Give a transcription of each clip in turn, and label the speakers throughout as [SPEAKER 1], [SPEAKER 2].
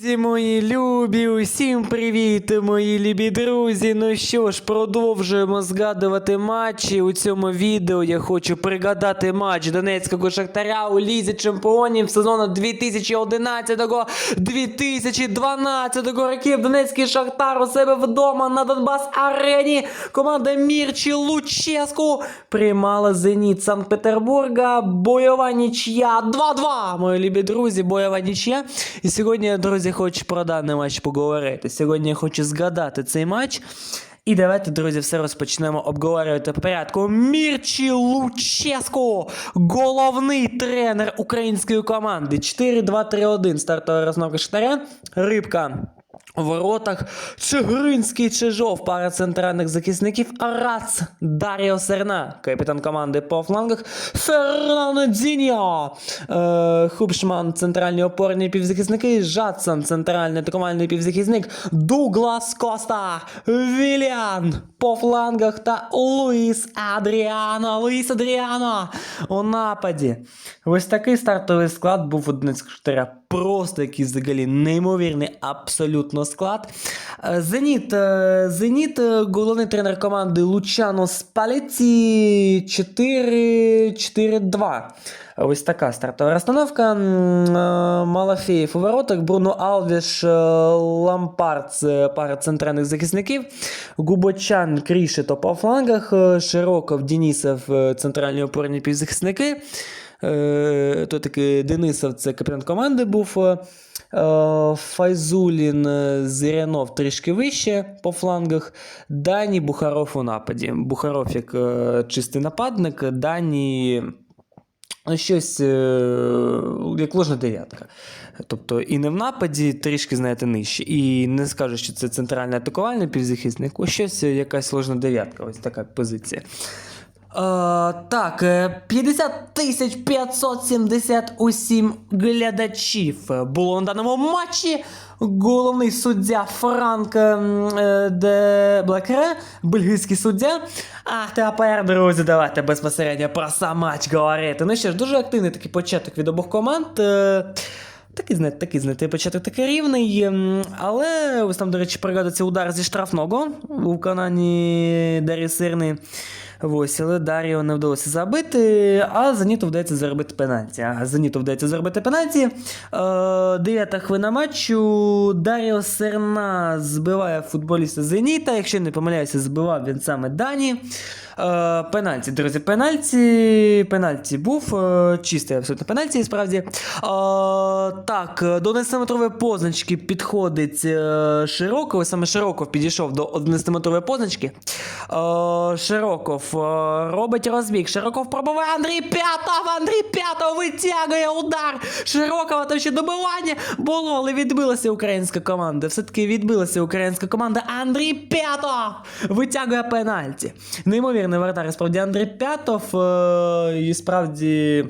[SPEAKER 1] Друзі мої любі, усім привіт, мої любі друзі. Ну що ж, продовжуємо згадувати матчі. У цьому відео я хочу пригадати матч Донецького Шахтаря у Лізі Чемпіонів сезону 2011-2012 років. Донецький Шахтар у себе вдома на Донбас Арені. Команда Мірчі Луческу приймала Зеніт Санкт-Петербурга. Бойова нічия 2-2. Мої любі друзі, бойова нічия. І сьогодні, я, друзі, хочу про даний матч поговорити. Сьогодні я хочу згадати цей матч. І давайте, друзі, все розпочнемо обговорювати по порядку. Мірчі Луческо, головний тренер української команди. 4-2-3-1. Стартова розновка Шахтаря. Рибка. У воротах Чигиринський Чижов, пара центральних захисників Арац, Даріо Серна, капітан команди по флангах Фернандіньо, е, Хубшман, центральні опорні півзахисники, Жадсон, центральний атакувальний півзахисник, Дуглас Коста, Віліан по флангах та Луїс Адріано, Луїс Адріано у нападі. Ось такий стартовий склад був у Донецького Шахтаря. Просто якийсь взагалі неймовірний абсолютно склад. Е, Зеніт. е, Зеніт, е, головний тренер команди Лучано Спалеці 4-4-2. Ось така стартова розстановка. Малафеєв у воротах, Бруно Алвіш, Лампард, це пара центральних захисників, Губочан, Крішето по флангах, Широков, Денісов, центральні опорні півзахисники. Е, То таки Денисов, це капітан команди був. е, е, Файзулін, Зирянов трішки вище по флангах. Дані Бухаров у нападі. Бухаров як чистий нападник, Дані. Ну, щось як ложна дев'ятка. Тобто і не в нападі, трішки, знаєте, нижче. І не скажу, що це центральний атакувальний півзахисник, ось щось якась ложна дев'ятка, ось така позиція. Е, так, е, 50 тисяч 577 глядачів було на даному матчі. Головний суддя Франк е, де Блекре, бельгійський суддя. А тепер, друзі, давайте безпосередньо про сам матч говорити. Ну що ж, дуже активний такий початок від обох команд. Е, Такий, знаєте, такий, знаєте, початок такий рівний. Але ось там, до речі, пригадується удар зі штрафного у виконанні Дар'ї Сирни. Ось, але Даріо не вдалося забити, а Зеніту вдається заробити пенальті. А Зеніту вдається заробити пенальті. Е, дев'ята хвилина матчу. Даріо Серна збиває футболіста Зеніта. Якщо не помиляюся, збивав він саме Дані. Е, пенальті, друзі, пенальті. Пенальті був. Е, чистий абсолютно пенальті, справді. Е, так, до 11-метрової позначки підходить е, Широков. Саме Широков підійшов до 11-метрової позначки. Широков робить розбіг. Широков пробиває Андрій П'ятов. Андрій П'ятов витягує удар. Широкого там ще добивання було, але відбилася українська команда. Все-таки відбилася українська команда. Андрій П'ятов витягує пенальті. Неймовірний вратар, справді Андрій П'ятов. І справді.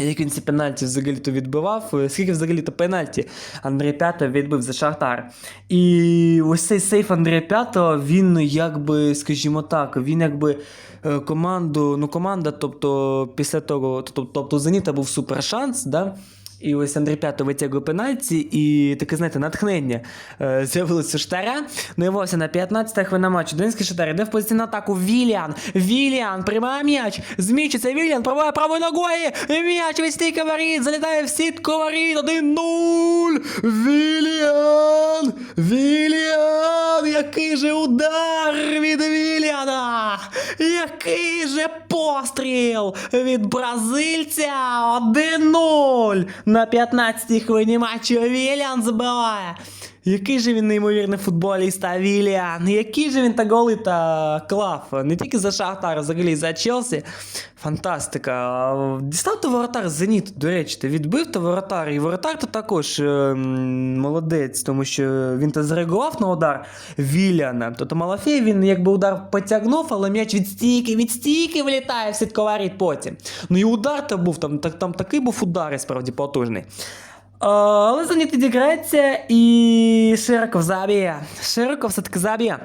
[SPEAKER 1] Як він ці пенальті взагалі-то відбивав, е, скільки взагалі-то пенальті Андрій П'ятов відбив за Шахтар. І ось цей сейф Андрія П'ятого, він якби, скажімо так, він якби е, команду, ну команда, тобто після того, тобто, тобто Зеніта був супер шанс, да? І ось Андрій П'ято витягує пенальті, і таке, знаєте, натхнення е, з'явилося Штаря. Наявився на 15 хвилина матчу. Донецький Штар йде в позицію на атаку. Віліан. Віліан приймає м'яч. Змічиться Віліан, пробиває правою ногою. М'яч від стійка воріт. Залітає в сітку воріт. 1-0. Віліан. Віліан. Який же удар від Віліана. Який же постріл від бразильця. 1-0. На 15-й хвилині матчу забиває. Який же він неймовірний футболіст, а Віліан. Який же він та голи та клав. Не тільки за Шахтар, а взагалі за Челсі. Фантастика. Дістав то воротар Зеніт, до речі, ти відбив то воротар. І воротар то також е, молодець, тому що він то зреагував на удар Віляна. Тобто Малафей він якби удар потягнув, але м'яч від стійки, від стійки влітає в сітковаріт потім. Ну і удар то був, там, там такий був удар, справді потужний. Але Зеніт відіграється і Широков заб'є. Широков все-таки заб'є.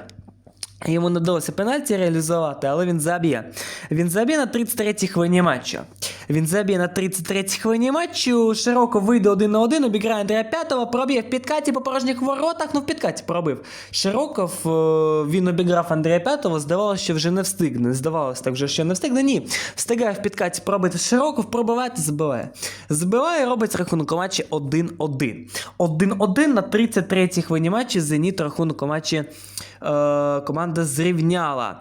[SPEAKER 1] Йому не вдалося пенальті реалізувати, але він заб'є. Він заб'є на 33-й хвилині матчу. Він заб'є на 33-й хвилині матчу. Широко вийде один на один, обіграє Андрія П'ятого, проб'є в підкаті по порожніх воротах. Ну, в підкаті пробив. Широков е, він обіграв Андрія П'ятого. Здавалося, що вже не встигне. Здавалося так вже, що не встигне. Ні. Встигає в підкаті пробити Широков, пробиває та забиває. Забиває, робить рахунок у матчі 1-1. 1-1 на 33-й хвилині матчі. Зеніт рахунок у матчі е, команда зрівняла.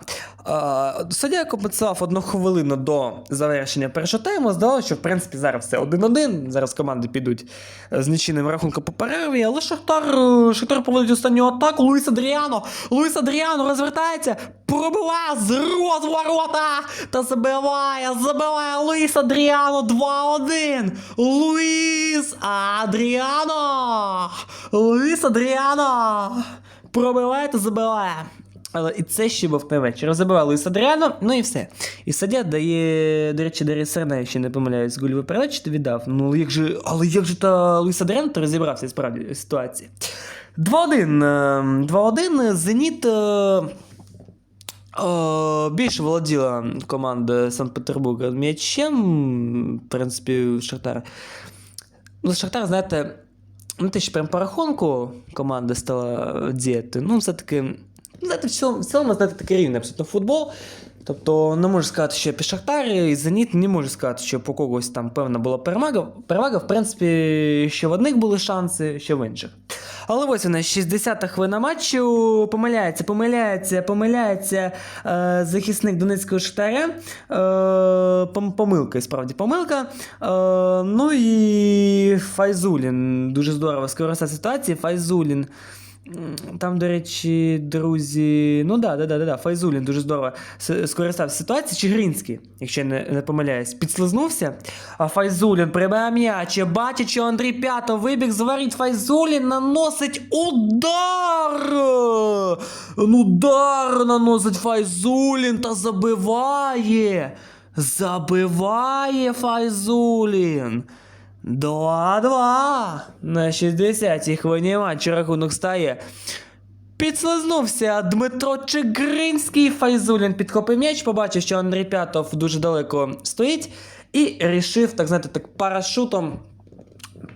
[SPEAKER 1] Е, Суддя компенсував одну хвилину до завершення першого тайму. Здалося, що в принципі зараз все 1-1. Зараз команди підуть е, з нічийним рахунком по перерві, але Шахтар, е, Шахтар проводить останню атаку. Луїс Адріано! Луїс Адріано розвертається, пробиває з розворота та забиває, забиває Луїс Адріано 2-1. Луїс Адріано! Луїс Адріано! Пробиває та забиває. Але і це ще був не вечір. Забивав Луїс Адріано, ну і все. І суддя дає, до речі, Дар'я Серна, якщо не помиляюсь, гольовий передач віддав. Ну як же, але як же та Луїс Адріано розібрався справді ситуації. 2-1. е, 2-1. Зеніт. е, е, Більше володіла команда Санкт-Петербурга м'ячем. В принципі, Шахтар. Ну, Шахтар, знаєте, ну те, що прям по рахунку команда стала діяти. Ну, все-таки, знаєте, в цілому, в цілому знаєте, такий рівний абсолютно футбол. Тобто не можу сказати, що під Шахтар і Зеніт не можу сказати, що по когось там певна була перевага. Перевага, в принципі, що в одних були шанси, що в інших. Але ось вона 60-та хвилина матчу. Помиляється, помиляється, помиляється е, захисник Донецького Шахтаря. Е, помилка, і справді помилка. Е, ну і Файзулін. Дуже здорово скористав ситуації. Файзулін. Там, до речі, друзі. Ну да, да, да, да. Файзулін дуже здорово скористався ситуацією. Чигринський, якщо я не, не помиляюсь, підслизнувся. А Файзулін прибирає м'яч. Бачить, що Андрій П'ято вибіг з воріт. Файзулін наносить удар. Ну, Удар наносить Файзулін та забиває. Забиває Файзулін. 2-2. На 60-й хвилині матчу рахунок стає. Підслизнувся Дмитро Чигринський. Файзулін підхопив м'яч, побачив, що Андрій П'ятов дуже далеко стоїть, і рішив, так знаєте, так парашутом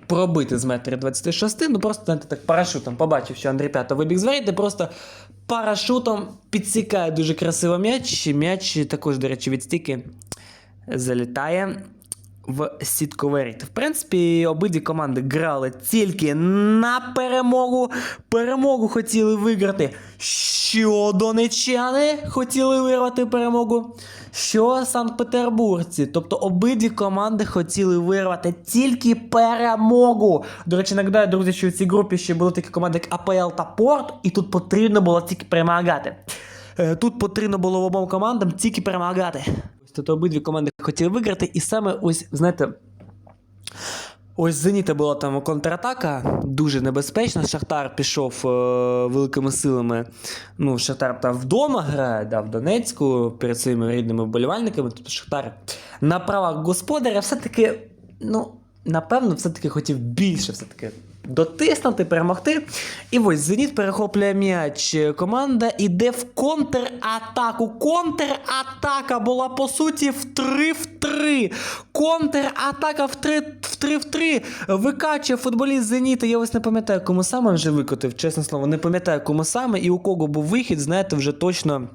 [SPEAKER 1] пробити з метрів 26. Ну просто знаєте, так парашутом побачив, що Андрій П'ятов вибіг з воріт, і просто парашутом підсікає дуже красиво м'яч. М'яч також, до речі, від стіки залітає в сітку воріт. В принципі, обидві команди грали тільки на перемогу. Перемогу хотіли виграти. Що донечани хотіли вирвати перемогу? Що Санкт-Петербургці? Тобто обидві команди хотіли вирвати тільки перемогу. До речі, нагадаю, друзі, що в цій групі ще були такі команди, як АПЛ та Порт, і тут потрібно було тільки перемагати. Е, Тут потрібно було обом командам тільки перемагати. Тут обидві команди хотіли виграти, і саме ось, знаєте. Ось Зеніта була там контратака, дуже небезпечна. Шахтар пішов е, великими силами. Ну, Шахтар там вдома грає, да, в Донецьку перед своїми рідними вболівальниками. Тобто Шахтар на правах господаря все-таки, ну, напевно, все-таки хотів більше все-таки дотиснути, перемогти. І ось Зеніт перехоплює м'яч. Команда іде в контратаку. Контратака була по суті в 3 в 3. Контратака в 3 в 3 в 3. Викачує футболіст Зеніта. Я ось не пам'ятаю, кому саме вже викотив, чесне слово, не пам'ятаю, кому саме і у кого був вихід, знаєте, вже точно.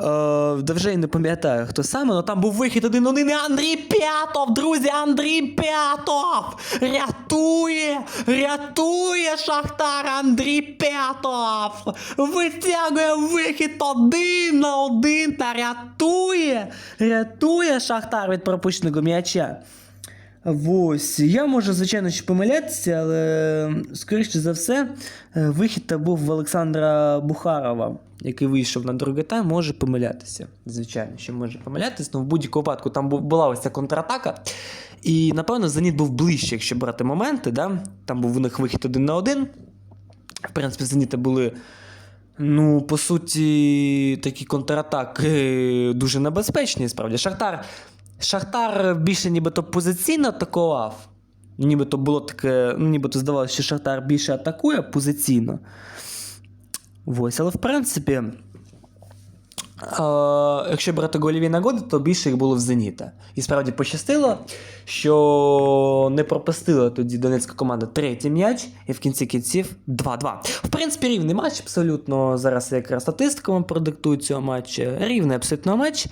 [SPEAKER 1] Е, вже й не пам'ятаю, хто саме, але там був вихід один один і Андрій П'ятов, друзі, Андрій П'ятов! Рятує! Рятує Шахтар Андрій П'ятов! Витягує вихід один на один та рятує! Рятує Шахтар від пропущеного м'яча. Ось, я можу, звичайно, ще помилятися, але скоріше за все, е, вихід був в Олександра Бухарова, який вийшов на другий тайм, може помилятися. Звичайно, що може помилятися, але в будь-якому випадку там була ось ця контратака. І, напевно, Зеніт був ближче, якщо брати моменти. Да? Там був у них вихід один на один. В принципі, Зеніта були. Ну, по суті, такі контратаки дуже небезпечні, справді. Шахтар, Шахтар більше нібито позиційно атакував. Нібито було таке, ну, нібито здавалося, що Шахтар більше атакує позиційно. Ось, але в принципі. Якщо брати гольові нагоди, то більше їх було в Зеніта. І справді пощастило, що не пропустила тоді донецька команда третій м'яч, і в кінці кінців 2-2. В принципі, рівний матч абсолютно. Зараз якраз статистика вам продиктує цього матчу. Рівний абсолютно матч.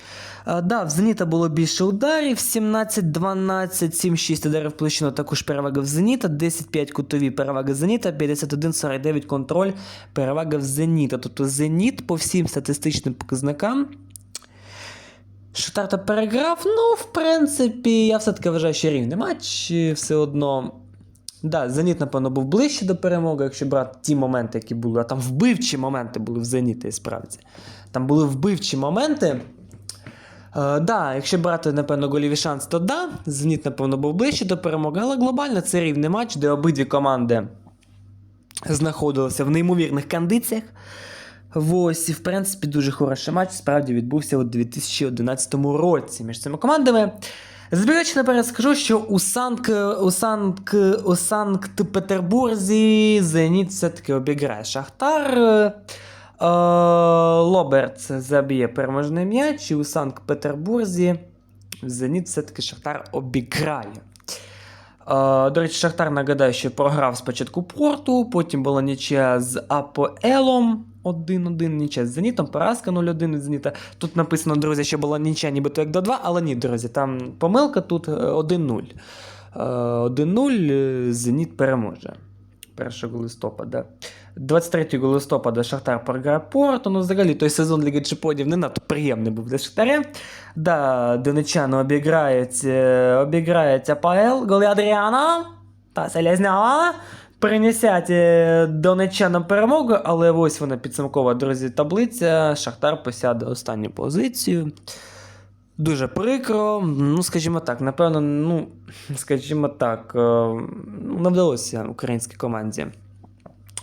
[SPEAKER 1] Да, в Зеніта було більше ударів: 17-12, 7-6 ударів площину, також перевага в Зеніта, 10-5 кутові перевага Зеніта, 51-49 контроль, перевага в Зеніта. Тобто Зеніт по всім статистичним показникам. Шахтар та переграв, ну, в принципі, я все-таки вважаю, що рівний матч все одно. Да, Зеніт, напевно, був ближче до перемоги, якщо брати ті моменти, які були. А там вбивчі моменти були в Зеніті, і справді. Там були вбивчі моменти. Е, да, якщо брати, напевно, голіві шанс, то да. Зеніт, напевно, був ближче до перемоги, але глобально це рівний матч, де обидві команди знаходилися в неймовірних кондиціях. Ось, і в принципі дуже хороший матч справді відбувся у 2011 році між цими командами. Збігаючи наперед скажу, що у Санк, у Санк, у Санкт-Петербурзі Зеніт все-таки обіграє Шахтар. Е, Лоберт заб'є переможний м'яч, і у Санкт-Петербурзі Зеніт все-таки Шахтар обіграє. Е, До речі, Шахтар нагадаю, що програв спочатку Порту, потім була нічия з АПЛом 1-1, нічия з Зенітом, поразка 0-1 від Зеніта. Тут написано, друзі, що була нічия нібито як до 2, але ні, друзі, там помилка тут е, 1-0. Е, 1-0 е, Зеніт переможе. 1 листопада. 23 листопада Шахтар програє Порту. Ну, взагалі, той сезон Ліги Чемпіонів не надто приємний був для Шахтаря. Да, донечани обіграють, е, обіграють АПЛ, голи Адріана та Селязнява. Принесять е, донечанам перемогу, але ось вона підсумкова, друзі, таблиця. Шахтар посяде останню позицію. Дуже прикро. Ну, скажімо так, напевно, ну, скажімо так, е, ну, не вдалося українській команді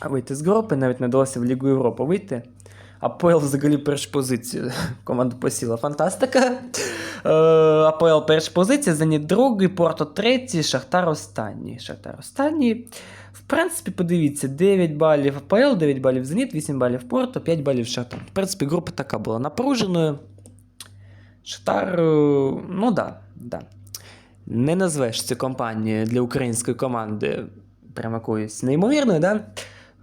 [SPEAKER 1] вийти з групи, навіть не вдалося в Лігу Європи вийти. АПЛ взагалі першу позицію. Команду посіла фантастика. Е, АПЛ перша позиція, Зеніт другий, Порто третій, Шахтар останній. Шахтар останній. В принципі, подивіться, 9 балів АПЛ, 9 балів Зеніт, 8 балів Порто, 5 балів Шахтар. В принципі, група така була напруженою. Шахтар, ну да, да. Не назвеш цю компанію для української команди прямо якоюсь неймовірною, да?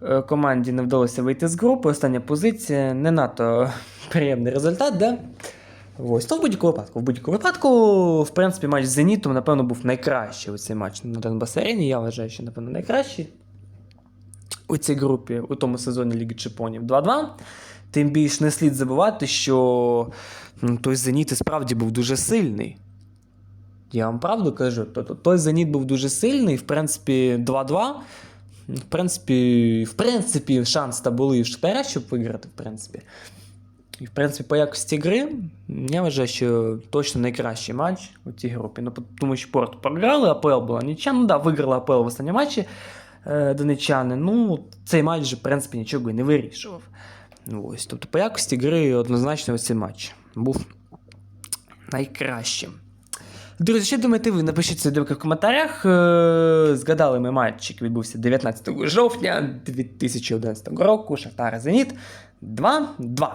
[SPEAKER 1] Е, Команді не вдалося вийти з групи. Остання позиція не надто приємний результат, да? Ось, то в будь-якому випадку. В будь-якому випадку, в принципі, матч з Зенітом, напевно, був найкращий у цей матч на Донбас. Я вважаю, що, напевно, найкращий у цій групі у тому сезоні Ліги Чемпіонів 2-2. Тим більш не слід забувати, що той Зеніт і справді був дуже сильний. Я вам правду кажу, то- то- той Зеніт був дуже сильний, в принципі, 2-2. В принципі, в принципі, шанс та були в Шахтаря, щоб виграти, в принципі. І, в принципі, по якості гри, я вважаю, що точно найкращий матч у цій групі. Ну, тому що Порт програли, АПЛ була нічия. Ну да, виграла АПЛ в останньому матчі е, донечани. Ну, цей матч же, в принципі, нічого і не вирішував. Ну, Ось. Тобто, по якості гри однозначно цей матч був найкращим. Друзі, що думаєте ви? Напишіть свої в коментарях. Згадали ми матч, який відбувся 19 жовтня 2011 року. Шахтар Зеніт 2-2.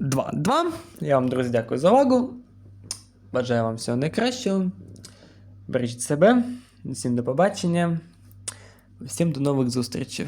[SPEAKER 1] 2-2. Я вам, друзі, дякую за увагу. Бажаю вам всього найкращого. Бережіть себе. Всім до побачення. Всім до нових зустрічей.